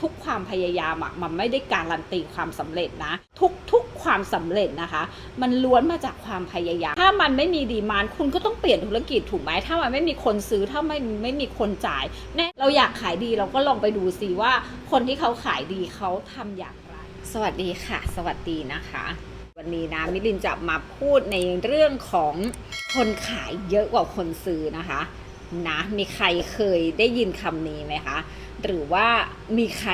ทุกความพยายามอะมันไม่ได้การันตีความสำเร็จนะ ทุกๆความสำเร็จนะคะ มันล้วนมาจากความพยายาม ถ้ามันไม่มีดีมานคุณก็ต้องเปลี่ยนธุรกิจถูกไหมถ้ามันไม่มีคนซื้อถ้าไม่ไม่มีคนจ่ายแน่เราอยากขายดีเราก็ลองไปดูซิว่า คนที่เขาขายดีเขาทำอย่างไร สวัสดีค่ะ สวัสดีนะคะวันนี้นะมิลินจะมาพูดในเรื่องของคนขายเยอะกว่าคนซื้อนะคะ นะ มีใครเคยได้ยินคำนี้ไหมคะ หรือว่ามีใคร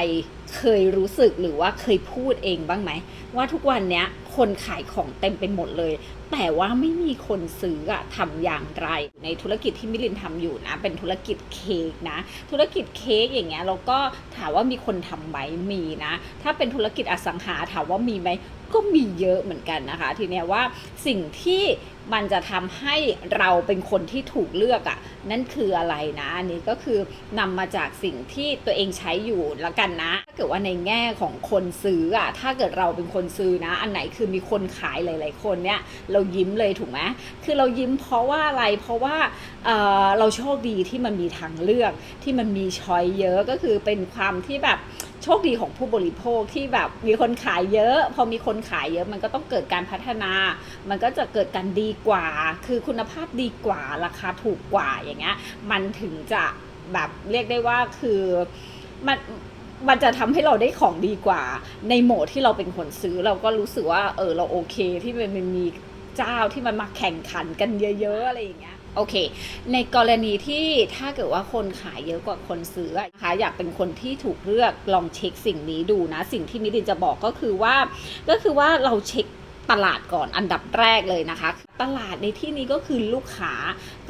เคยรู้สึกหรือว่าเคยพูดเองบ้างไหม ว่าทุกวันเนี้ยคนขายของเต็มไปหมดเลยแต่ว่าไม่มีคนซื้ออะทำอย่างไร ในธุรกิจที่มิลินทำอยู่นะ เป็นธุรกิจเค้กนะ ธุรกิจเค้กอย่างเงี้ยเราก็ถามว่ามีคนทำไหมมีนะ ถ้าเป็นธุรกิจอสังหาถามว่ามีไหมก็มีเยอะเหมือนกันนะคะ ทีเนี้ยว่าสิ่งที่มันจะทำให้เราเป็นคนที่ถูกเลือกอะ่ะ นั่นคืออะไรนะอันนี้ก็คือนำมาจากสิ่งที่ตัวเองใช้อยู่ละกันนะ ถ้าเกิดว่าในแง่ของคนซื้ออะ่ะถ้าเกิดเราเป็นคนซื้อนะ อันไหนคือมีคนขายหลาย ๆ คนเนี่ยเรายิ้มเลยถูกไหมคือเรายิ้มเพราะว่าอะไรเพราะว่าเเราโชคดีที่มันมีทางเลือกที่มันมีช้อยเยอะก็คือเป็นความที่แบบโชคดีของผู้บริโภคที่แบบมีคนขายเยอะ พอมีคนขายเยอะมันก็ต้องเกิดการพัฒนา มันก็จะเกิดการดีกว่า คือคุณภาพดีกว่าราคาถูกกว่าอย่างเงี้ยมันถึงจะแบบเรียกได้ว่าคือมันมันจะทำให้เราได้ของดีกว่า ในโหมดที่เราเป็นคนซื้อเราก็รู้สึกว่าเออเราโอเคที่มันมี เจ้าที่มันมาแข่งขันกันเยอะๆอะไรอย่างเงี้ยโอเค ในกรณีที่ถ้าเกิดว่าคนขายเยอะกว่าคนซื้อนะคะอยากเป็นคนที่ถูกเลือกลองเช็คสิ่งนี้ดูนะ สิ่งที่มิรินจะบอกก็คือว่า ก็คือว่าเราเช็ค ตลาดก่อนอันดับแรกเลยนะคะ ตลาดในที่นี้ก็คือลูกค้า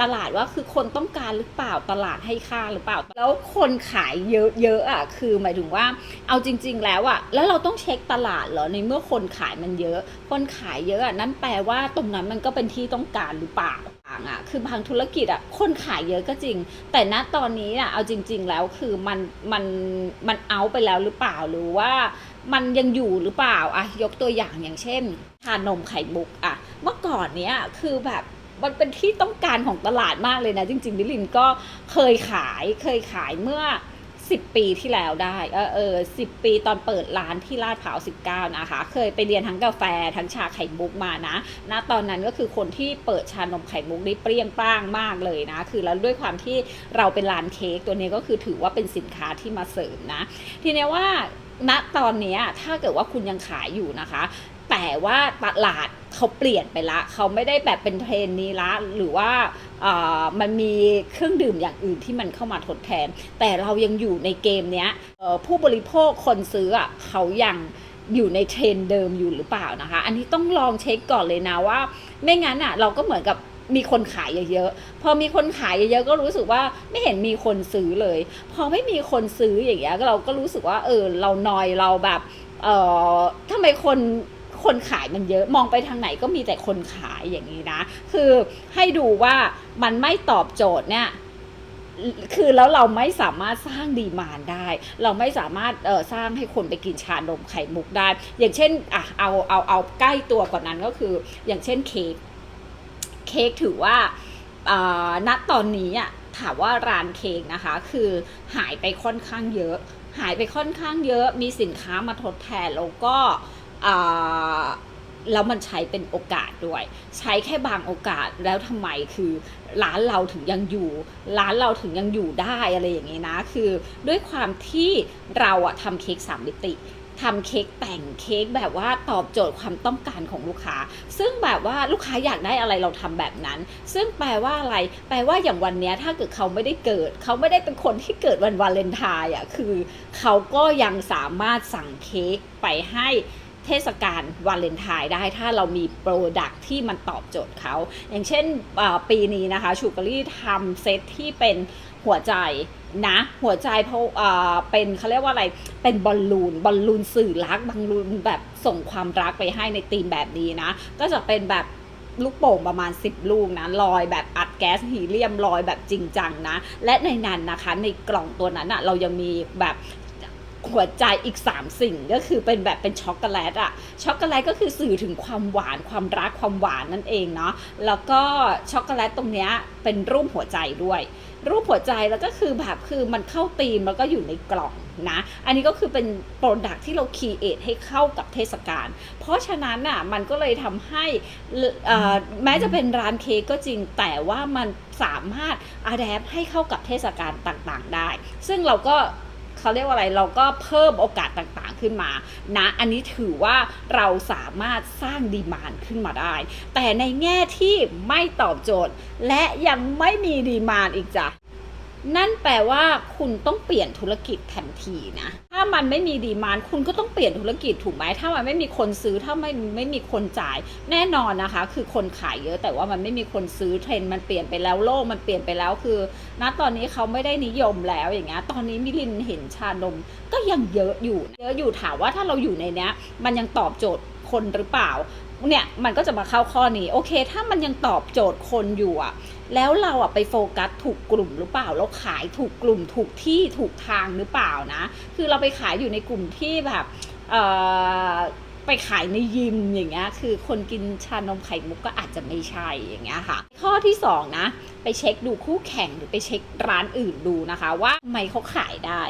ตลาดว่าคือคนต้องการหรือเปล่าตลาดให้ค่าหรือเปล่า แล้วคนขายเยอะๆอะคือหมายถึงว่าเอาจริง ๆ แล้วอะแล้วเราต้องเช็คตลาดเหรอในเมื่อคนขายมันเยอะ คนขายเยอะอะนั่นแปลว่าตรงนั้นมันก็เป็นที่ต้องการหรือเปล่าต่างอะคือบางธุรกิจอะคนขายเยอะก็จริง แต่ณตอนนี้อะเอาจริง ๆ แล้วคือมันมันมันเอาไปแล้วหรือเปล่าหรือว่า มันยังอยู่หรือเปล่าอะยกตัวอย่างอย่างเช่นชานมไข่มุกอะเมื่อก่อนเนี้ยคือแบบมันเป็นที่ต้องการของตลาดมากเลยนะ จริงๆ นิลินก็เคยขายเคยขายเมื่อ 10 ปีที่แล้วได้ เออเออสิปีตอนเปิดร้านที่ลาดพร้าว19 นะคะ เคยไปเรียนทั้งกาแฟทั้งชาไข่มุกมานะณตอนนั้นก็คือคนที่เปิดชานมไข่มุกนี่เปรี้ยงป้างมากเลยนะ คือแล้วด้วยความที่เราเป็นร้านเค้กตัวนี้ก็คือถือว่าเป็นสินค้าที่มาเสริมนะ ทีนี้ว่า ณตอนนี้ถ้าเกิดว่าคุณยังขายอยู่นะคะ แต่ว่าตลาดเขาเปลี่ยนไปละ เขาไม่ได้แบบเป็นเทรนนี้ละ หรือว่ามันมีเครื่องดื่มอย่างอื่นที่มันเข้ามาทดแทน แต่เรายังอยู่ในเกมเนี้ยผู้บริโภคคนซื้ออเขายังอยู่ในเทรนเดิมอยู่หรือเปล่านะคะ อันนี้ต้องลองเช็คก่อนเลยนะว่า ไม่งั้นอะเราก็เหมือนกับ มีคนขายเยอะๆ พอมีคนขายเยอะๆ ก็รู้สึกว่าไม่เห็นมีคนซื้อเลย พอไม่มีคนซื้ออย่างเงี้ยเราก็รู้สึกว่าเออเรานอยเราแบบเออทำไมคนคนขายมันเยอะมองไปทางไหนก็มีแต่คนขายอย่างนี้นะ คือให้ดูว่ามันไม่ตอบโจทย์เนี่ยคือแล้วเราไม่สามารถสร้างดีมานได้ เราไม่สามารถเออสร้างให้คนไปกินชานมไข่มุกได้ อย่างเช่นอะเอาเอาเอาใกล้ตัวกว่านั้นก็คือ อย่างเช่นเค้ก เค้กถือว่าณตอนนี้อะถามว่าร้านเค้กนะคะ คือหายไปค่อนข้างเยอะ หายไปค่อนข้างเยอะมีสินค้ามาทดแทนแล้วก็แล้วมันใช้เป็นโอกาสด้วย ใช้แค่บางโอกาสแล้วทำไมคือร้านเราถึงยังอยู่ ร้านเราถึงยังอยู่ได้อะไรอย่างนี้นะ คือด้วยความที่เราอะทำเค้กสามมิติ ทำเค้กแต่งเค้กแบบว่าตอบโจทย์ความต้องการของลูกค้า ซึ่งแบบว่าลูกค้าอยากได้อะไรเราทำแบบนั้น ซึ่งแปลว่าอะไร แปลว่าอย่างวันนี้ถ้าเกิดเขาไม่ได้เกิด เขาไม่ได้เป็นคนที่เกิดวันวาเลนไทน์อะคือ เขาก็ยังสามารถสั่งเค้กไปให้ เทศกาลวาเลนไทน์ได้ถ้าเรามีโปรดักที่มันตอบโจทย์เขา อย่างเช่นปีนี้นะคะชูการีทำเซตที่เป็นหัวใจนะหัวใจเพราะเป็นเขาเรียกว่าอะไรเป็นบอลลูนบอลลูนสื่อรักบอลลูนแบบส่งความรักไปให้ในธีมแบบนี้นะ ก็จะเป็นแบบลูกโป่งประมาณ 10 ลูกนะลอยแบบอัดแก๊สฮีเลียมลอยแบบจริงจังนะ และในนั้นนะคะในกล่องตัวนั้นอะเรายังมีแบบ หัวใจอีก 3 สิ่งก็คือเป็นแบบเป็นช็อกโกแลตอะช็อกโกแลตก็คือสื่อถึงความหวานความรักความหวานนั่นเองเนาะแล้วก็ช็อกโกแลตตรงเนี้ยเป็นรูปหัวใจด้วย รูปหัวใจแล้วก็คือแบบคือมันเข้าธีมแล้วก็อยู่ในกล่องนะอันนี้ก็คือเป็นโปรดักที่เราคีเอทให้เข้ากับเทศกาล เพราะฉะนั้นน่ะมันก็เลยทำให้แม้จะเป็นร้านเค้กก็จริงแต่ว่ามันสามารถอัดแอปให้เข้ากับเทศกาลต่างๆได้ ซึ่งเราก็ เขาเรียกว่าอะไรเราก็เพิ่มโอกาสต่างๆขึ้นมานะอันนี้ถือว่าเราสามารถสร้างดีมานขึ้นมาได้ แต่ในแง่ที่ไม่ตอบโจทย์ และยังไม่มีดีมานอีกจ้ะ นั่นแปลว่าคุณต้องเปลี่ยนธุรกิจทันทีนะ ถ้ามันไม่มีดีมานคุณก็ต้องเปลี่ยนธุรกิจถูกไหมถ้ามันไม่มีคนซื้อถ้าไม่ไม่มีคนจ่าย แน่นอนนะคะ คือคนขายเยอะแต่ว่ามันไม่มีคนซื้อเทรนด์มันเปลี่ยนไปแล้วโลกมันเปลี่ยนไปแล้วคือ ณตอนนี้เขาไม่ได้นิยมแล้วอย่างเงี้ยตอนนี้มิลินเห็นชานมก็ยังเยอะอยู่ เยอะอยู่ถามว่าถ้าเราอยู่ในเนี้ย มันยังตอบโจทย์คนหรือเปล่าเนี่ยมันก็จะมาเข้าข้อนี้โอเค ถ้ามันยังตอบโจทย์คนอยู่อะ แล้วเราอะไปโฟกัสถูกกลุ่มหรือเปล่า เราขายถูกกลุ่มถูกที่ถูกทางหรือเปล่านะ คือเราไปขายอยู่ในกลุ่มที่แบบไปขายในยิมอย่างเงี้ยคือคนกินชานมไข่มุกก็อาจจะไม่ใช่อย่างเงี้ยค่ะ ข้อที่สองนะไปเช็คดูคู่แข่งหรือไปเช็คร้านอื่นดูนะคะ ว่าทำไมเขาขายได้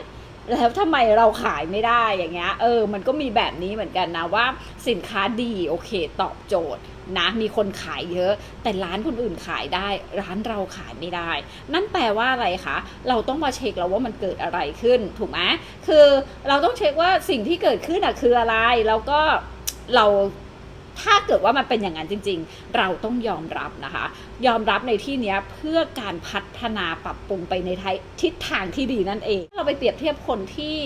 แล้วทำไมเราขายไม่ได้อย่างเงี้ยเออมันก็มีแบบนี้เหมือนกันนะว่าสินค้าดีโอเค ตอบโจทย์นะมีคนขายเยอะ แต่ร้านคนอื่นขายได้ ร้านเราขายไม่ได้ นั่นแปลว่าอะไรคะเราต้องมาเช็คแล้วว่ามันเกิดอะไรขึ้นถูกไหมคือเราต้องเช็คว่าสิ่งที่เกิดขึ้นอะคืออะไรแล้วก็เรา ถ้าเกิดว่ามันเป็นอย่างนั้นจริง ๆ เราต้องยอมรับนะคะ ยอมรับในที่นี้เพื่อการพัฒนาปรับปรุงไปในทิศทางที่ดีนั่นเอง เราไปเปรียบเทียบคนที่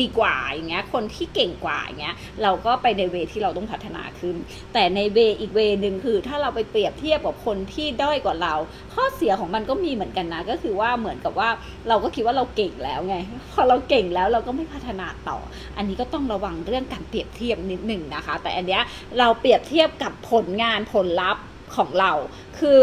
ดีกว่าอย่างเงี้ยคนที่เก่งกว่าอย่างเงี้ยเราก็ไปในเวที่เราต้องพัฒนาขึ้น แต่ในเวอีกเวหนึ่งคือ ถ้าเราไปเปรียบเทียบกับคนที่ด้อยกว่าเรา ข้อเสียของมันก็มีเหมือนกันนะก็คือว่าเหมือนกับว่าเราก็คิดว่าเราเก่งแล้วไง พอเราเก่งแล้วเราก็ไม่พัฒนาต่อ อันนี้ก็ต้องระวังเรื่องการเปรียบเทียบนิดหนึ่งนะคะ แต่อันเนี้ยเราเปรียบเทียบกับผลงานผลลัพธ์ ของเรา คือ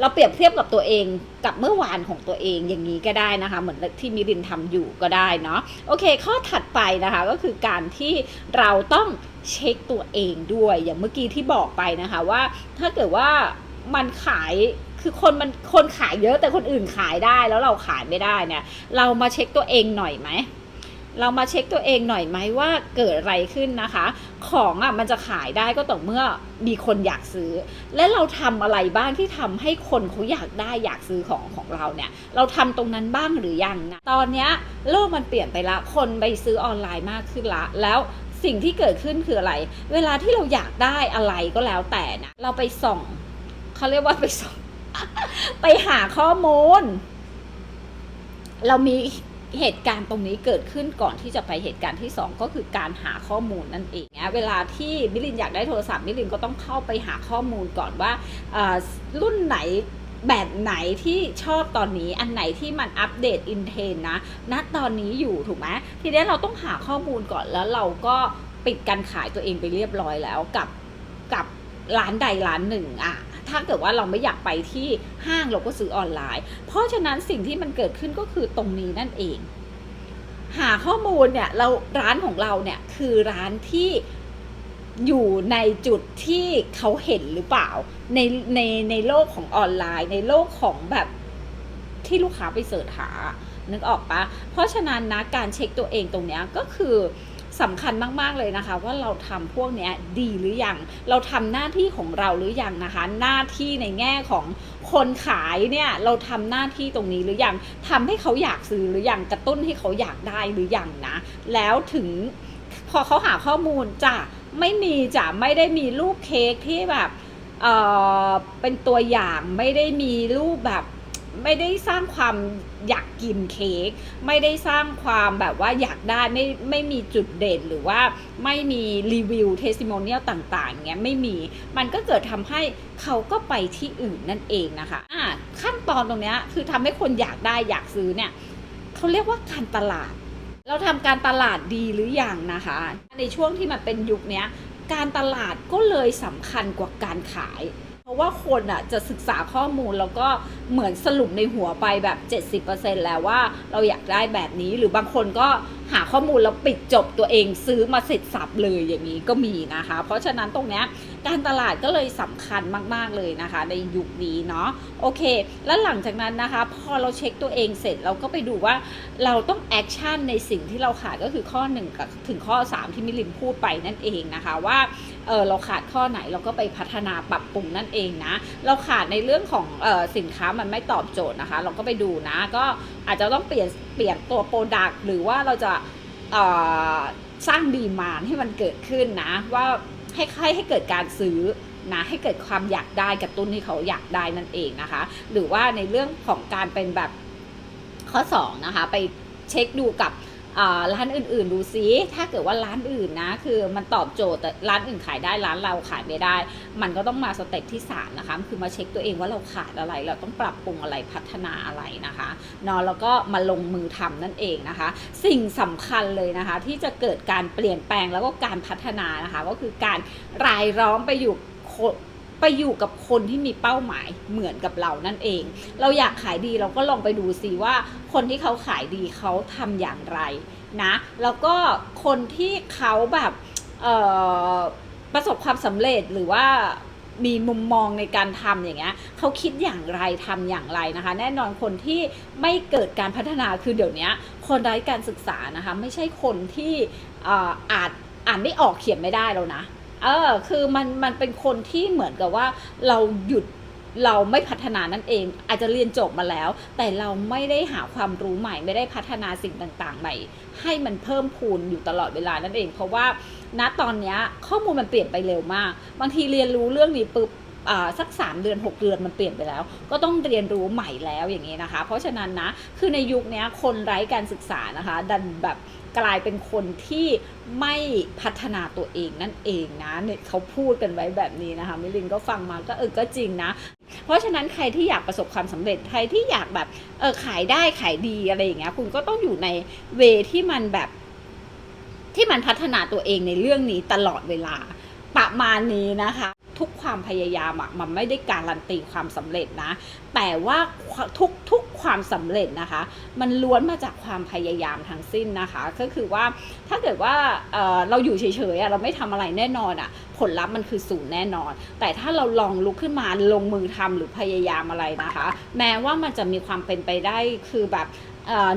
เราเปรียบเทียบกับตัวเองกับเมื่อวานของตัวเองอย่างนี้ก็ได้นะคะ เหมือนที่มิรินทำอยู่ก็ได้เนาะโอเค ข้อถัดไปนะคะก็คือการที่เราต้องเช็คตัวเองด้วยอย่างเมื่อกี้ที่บอกไปนะคะว่า ถ้าเกิดว่ามันขายคือคนมันคนขายเยอะแต่คนอื่นขายได้แล้วเราขายไม่ได้เนี่ย เรามาเช็คตัวเองหน่อยไหม เรามาเช็คตัวเองหน่อยไหมว่าเกิดอะไรขึ้นนะคะ ของอะมันจะขายได้ก็ต่อเมื่อมีคนอยากซื้อ และเราทำอะไรบ้างที่ทำให้คนเขาอยากได้อยากซื้อของของเราเนี่ย เราทำตรงนั้นบ้างหรือยังนะตอนเนี้ยโลกมันเปลี่ยนไปละคนไปซื้อออนไลน์มากขึ้นละ แล้วสิ่งที่เกิดขึ้นคืออะไร เวลาที่เราอยากได้อะไรก็แล้วแต่นะเราไปส่องเขาเรียกว่าไปส่องไปหาข้อมูล เรามี เหตุการณ์ตรงนี้เกิดขึ้นก่อนที่จะไปเหตุการณ์ที่ 2 ก็คือการหาข้อมูลนั่นเองนะเวลาที่มิลินอยากได้โทรศัพท์มิลินก็ต้องเข้าไปหาข้อมูลก่อนว่ารุ่นไหนแบบไหนที่ชอบตอนนี้อันไหนที่มันอัปเดตอินเทนนะณตอนนี้อยู่ถูกไหมทีนี้เราต้องหาข้อมูลก่อนแล้วเราก็ปิดการขายตัวเองไปเรียบร้อยแล้วกับกับร้านใดร้านหนึ่งอะ ถ้าเกิดว่าเราไม่อยากไปที่ห้างเราก็ซื้อออนไลน์ เพราะฉะนั้นสิ่งที่มันเกิดขึ้นก็คือตรงนี้นั่นเอง หาข้อมูลเนี่ยเราร้านของเราเนี่ยคือร้านที่อยู่ในจุดที่เขาเห็นหรือเปล่า ในในในโลกของออนไลน์ ในโลกของแบบที่ลูกค้าไปเสิร์ชหานึกออกปะเพราะฉะนั้นนะการเช็คตัวเองตรงเนี้ยก็คือ สำคัญมากๆเลยนะคะ ว่าเราทำพวกเนี้ยดีหรือยัง เราทำหน้าที่ของเราหรือยังนะคะ หน้าที่ในแง่ของคนขายเนี่ยเราทำหน้าที่ตรงนี้หรือยังทำให้เขาอยากซื้อหรือยังกระตุ้นให้เขาอยากได้หรือยังนะ แล้วถึงพอเขาหาข้อมูลจะไม่มีจะไม่ได้มีรูปเค้กที่แบบเออเป็นตัวอย่างไม่ได้มีรูปแบบ ไม่ได้สร้างความอยากกินเค้กไม่ได้สร้างความแบบว่าอยากได้ไม่ไม่มีจุดเด่นหรือว่าไม่มีรีวิวเทสติโมเนียลต่างๆเงี้ยไม่มีมันก็เกิดทำให้เขาก็ไปที่อื่นนั่นเองนะคะอะขั้นตอนตรงเนี้ยคือทำให้คนอยากได้อยากซื้อเนี่ยเขาเรียกว่าการตลาด เราทำการตลาดดีหรือยังนะคะ ในช่วงที่มันเป็นยุคเนี้ยการตลาดก็เลยสำคัญกว่าการขาย ราะว่าคนอะจะศึกษาข้อมูลแล้วก็เหมือนสรุปในหัวไปแบบ 70%แล้วว่าเราอยากได้แบบนี้หรือบางคนก็หาข้อมูลแล้วปิดจบตัวเองซื้อมาเสร็จสับเลยอย่างนี้ก็มีนะคะ เพราะฉะนั้นตรงเนี้ย การตลาดก็เลยสำคัญมาก ๆเลยนะคะ ในยุคนี้เนาะโอเค แล้วหลังจากนั้นนะคะ พอเราเช็คตัวเองเสร็จเราก็ไปดูว่าเราต้องแอคชั่นในสิ่งที่เราขาดก็คือข้อ1กับถึงข้อ 3 ที่มิลินพูดไปนั่นเองนะคะว่าเออเราขาดข้อไหนเราก็ไปพัฒนาปรับปรุงนั่นเองนะ เราขาดในเรื่องของออสินค้ามันไม่ตอบโจทย์นะคะ เราก็ไปดูนะ ก็อาจจะต้องเปลี่ยนเปลี่ยนตัวโปรดักต์หรือว่าเราจะสร้างดีมานให้มันเกิดขึ้นนะว่า ให้ให้ให้เกิดการซื้อนะให้เกิดความอยากได้กระตุ้นที่เขาอยากได้นั่นเองนะคะ หรือว่าในเรื่องของการเป็นแบบข้อ2นะคะไปเช็คดูกับ ร้านอื่นๆดูซิถ้าเกิดว่าร้านอื่นนะคือมันตอบโจทย์แต่ร้านอื่นขายได้ร้านเราขายไม่ได้ มันก็ต้องมาสเต็ปที่3นะคะคือมาเช็คตัวเองว่าเราขาดอะไร เราต้องปรับปรุงอะไรพัฒนาอะไรนะคะเนาะแล้วก็มาลงมือทำนั่นเองนะคะ สิ่งสำคัญเลยนะคะ ที่จะเกิดการเปลี่ยนแปลงแล้วก็การพัฒนานะคะ ก็คือการรายล้อมไปอยู่ ไปอยู่กับคนที่มีเป้าหมายเหมือนกับเรานั่นเอง เราอยากขายดีเราก็ลองไปดูซิว่า คนที่เขาขายดีเขาทำอย่างไรนะ แล้วก็คนที่เขาแบบประสบความสำเร็จหรือว่ามีมุมมองในการทำอย่างเงี้ยเขาคิดอย่างไรทำอย่างไรนะคะ แน่นอนคนที่ไม่เกิดการพัฒนาคือเดี๋ยวนี้คนไร้การศึกษานะคะ ไม่ใช่คนที่อ่ออาจอ่านไม่ออกเขียนไม่ได้แล้วนะ เออคือมันมันเป็นคนที่เหมือนกับว่าเราหยุดเราไม่พัฒนานั่นเอง อาจจะเรียนจบมาแล้ว แต่เราไม่ได้หาความรู้ใหม่ ไม่ได้พัฒนาสิ่งต่างๆ ใหม่ ให้มันเพิ่มพูนอยู่ตลอดเวลานั่นเอง เพราะว่าณตอนนี้ข้อมูลมันเปลี่ยนไปเร็วมาก บางทีเรียนรู้เรื่องนี้ปุ๊บอ่าสัก 3 เดือน 6 เดือนมันเปลี่ยนไปแล้ว ก็ต้องเรียนรู้ใหม่แล้วอย่างนี้นะคะ เพราะฉะนั้นนะคือในยุคนี้คนไร้การศึกษานะคะ ดันแบบ กลายเป็นคนที่ไม่พัฒนาตัวเองนั่นเองนะเนี่ยเขาพูดกันไว้แบบนี้นะคะมิลินก็ฟังมาก็เออก็จริงนะ เพราะฉะนั้นใครที่อยากประสบความสำเร็จใครที่อยากแบบเออขายได้ขายดีอะไรอย่างเงี้ยคุณก็ต้องอยู่ในเวที่มันแบบ ที่มันพัฒนาตัวเองในเรื่องนี้ตลอดเวลาประมาณนี้นะคะ ทุกความพยายามอะมันไม่ได้การันตีความสำเร็จนะ แต่ว่าทุกทุกความสำเร็จนะคะ มันล้วนมาจากความพยายามทั้งสิ้นนะคะ ก็คือว่าถ้าเกิดว่าเเราอยู่เฉยๆเราไม่ทำอะไรแน่นอนอะผลลัพธ์มันคือศูนย์แน่นอน แต่ถ้าเราลองลุกขึ้นมาลงมือทำหรือพยายามอะไรนะคะ แม้ว่ามันจะมีความเป็นไปได้คือแบบ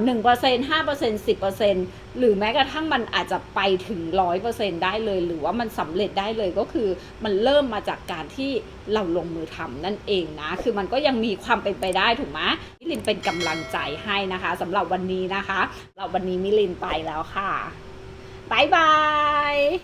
หนึ่งเปอร์เซ็นต์ห้าเปอร์เซ็นต์สิบเปอร์เซ็นต์หรือแม้กระทั่งมันอาจจะไปถึงร้อยเปอร์เซ็นต์ได้เลย หรือว่ามันสำเร็จได้เลยก็คือมันเริ่มมาจากการที่เราลงมือทำนั่นเองนะ คือมันก็ยังมีความเป็นไปได้ถูกไหมมิลินเป็นกำลังใจให้นะคะสำหรับวันนี้นะคะ เราวันนี้มิลินไปแล้วค่ะบายบาย